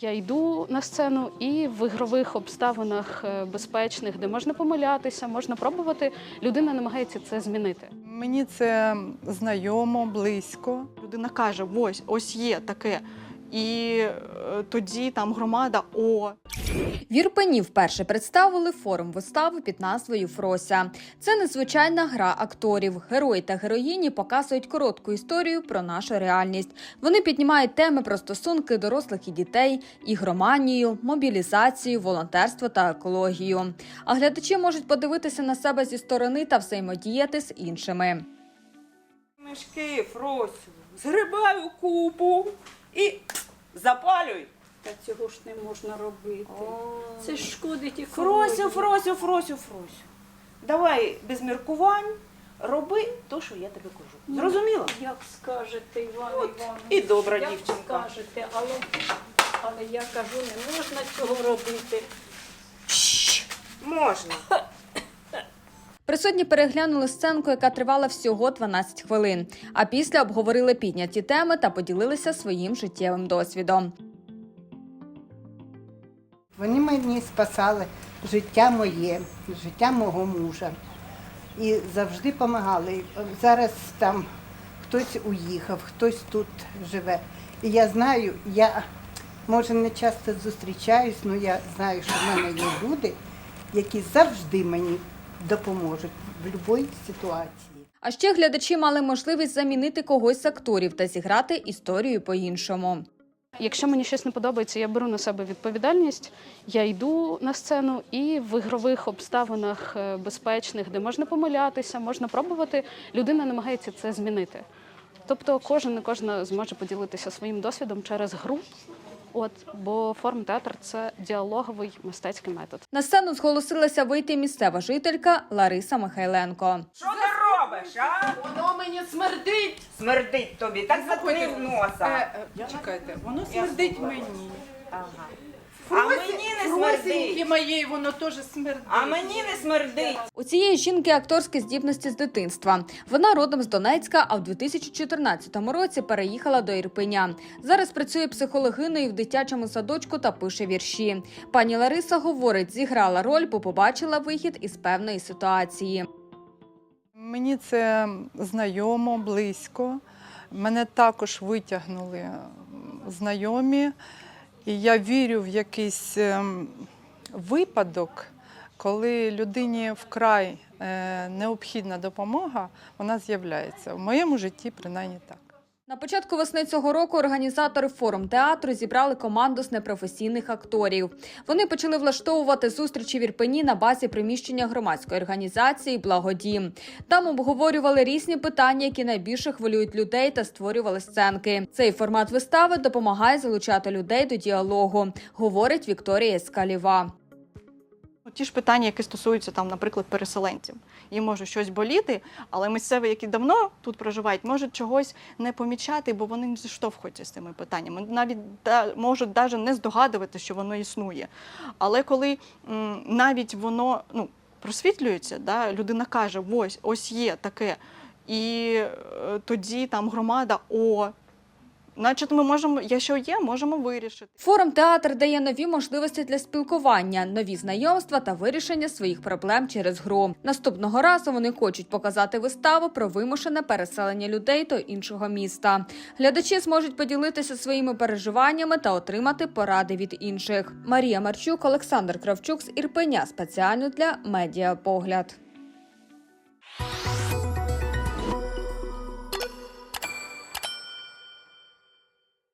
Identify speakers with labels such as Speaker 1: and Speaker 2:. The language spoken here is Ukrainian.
Speaker 1: Я йду на сцену і в ігрових обставинах е, безпечних, де можна помилятися, можна пробувати. Людина намагається це змінити.
Speaker 2: Мені це знайомо, близько.
Speaker 3: Людина каже: ось ось є таке. І е, тоді там громада о.
Speaker 4: В Ірпені вперше представили форум вистави під назвою Фрося. Це незвичайна гра акторів. Герої та героїні показують коротку історію про нашу реальність. Вони піднімають теми про стосунки дорослих і дітей, ігроманію, мобілізацію, волонтерство та екологію. А глядачі можуть подивитися на себе зі сторони та взаємодіяти з іншими.
Speaker 5: Мішки, Фросю, згрибаю купу і запалюй.
Speaker 6: Та цього ж не можна робити. Це ж шкодить і
Speaker 5: Фросю, Фросю, Фросю, Фросю. Давай без міркувань роби то, що я тобі кажу. Зрозуміла?
Speaker 6: Як скажете, Іван
Speaker 5: От,
Speaker 6: Іванович.
Speaker 5: і добра
Speaker 6: як
Speaker 5: дівчинка.
Speaker 6: скажете, але, але я кажу, не можна цього робити.
Speaker 5: Можна.
Speaker 4: Присутні переглянули сценку, яка тривала всього 12 хвилин. А після обговорили підняті теми та поділилися своїм життєвим досвідом.
Speaker 7: Вони мені спасали життя моє, життя мого мужа. І завжди допомагали. Зараз там хтось уїхав, хтось тут живе. І я знаю, я може не часто зустрічаюсь, але я знаю, що в мене є люди, які завжди мені допоможуть в будь-якій ситуації.
Speaker 4: А ще глядачі мали можливість замінити когось з акторів та зіграти історію по-іншому.
Speaker 1: Якщо мені щось не подобається, я беру на себе відповідальність. Я йду на сцену і в ігрових обставинах е, безпечних, де можна помилятися, можна пробувати. Людина намагається це змінити. Тобто, кожен і кожна зможе поділитися своїм досвідом через гру. От, бо форм театр це діалоговий мистецький метод.
Speaker 4: На сцену зголосилася вийти місцева жителька Лариса Михайленко.
Speaker 5: Що ти робиш, а?
Speaker 8: Воно мені смердить.
Speaker 5: Смердить тобі, так закрив носа.
Speaker 8: Е, чекайте, воно смердить мені.
Speaker 5: А мені не смердить.
Speaker 8: моєї воно теж смердить.
Speaker 5: А мені не смердить.
Speaker 4: У цієї жінки акторські здібності з дитинства. Вона родом з Донецька, а в 2014 році переїхала до Ірпеня. Зараз працює психологиною в дитячому садочку та пише вірші. Пані Лариса говорить, зіграла роль, бо побачила вихід із певної ситуації.
Speaker 2: Мені це знайомо, близько. Мене також витягнули знайомі, і я вірю в якийсь ем, випадок, коли людині вкрай е, необхідна допомога, вона з'являється. В моєму житті принаймні так.
Speaker 4: На початку весни цього року організатори форум театру зібрали команду з непрофесійних акторів. Вони почали влаштовувати зустрічі в Ірпені на базі приміщення громадської організації Благодім. Там обговорювали різні питання, які найбільше хвилюють людей, та створювали сценки. Цей формат вистави допомагає залучати людей до діалогу, говорить Вікторія Скаліва.
Speaker 3: Ті ж питання, які стосуються там, наприклад, переселенців. Їм може щось боліти, але місцеві, які давно тут проживають, можуть чогось не помічати, бо вони не зіштовхуються з цими питаннями. Навіть можуть навіть не здогадувати, що воно існує. Але коли м, навіть воно ну, просвітлюється, да, людина каже, ось ось є таке. І е, тоді там громада, о, значить, ми можемо, якщо є, можемо вирішити.
Speaker 4: Форум театр дає нові можливості для спілкування, нові знайомства та вирішення своїх проблем через гру. Наступного разу вони хочуть показати виставу про вимушене переселення людей до іншого міста. Глядачі зможуть поділитися своїми переживаннями та отримати поради від інших. Марія Марчук, Олександр Кравчук з Ірпеня спеціально для медіапогляд.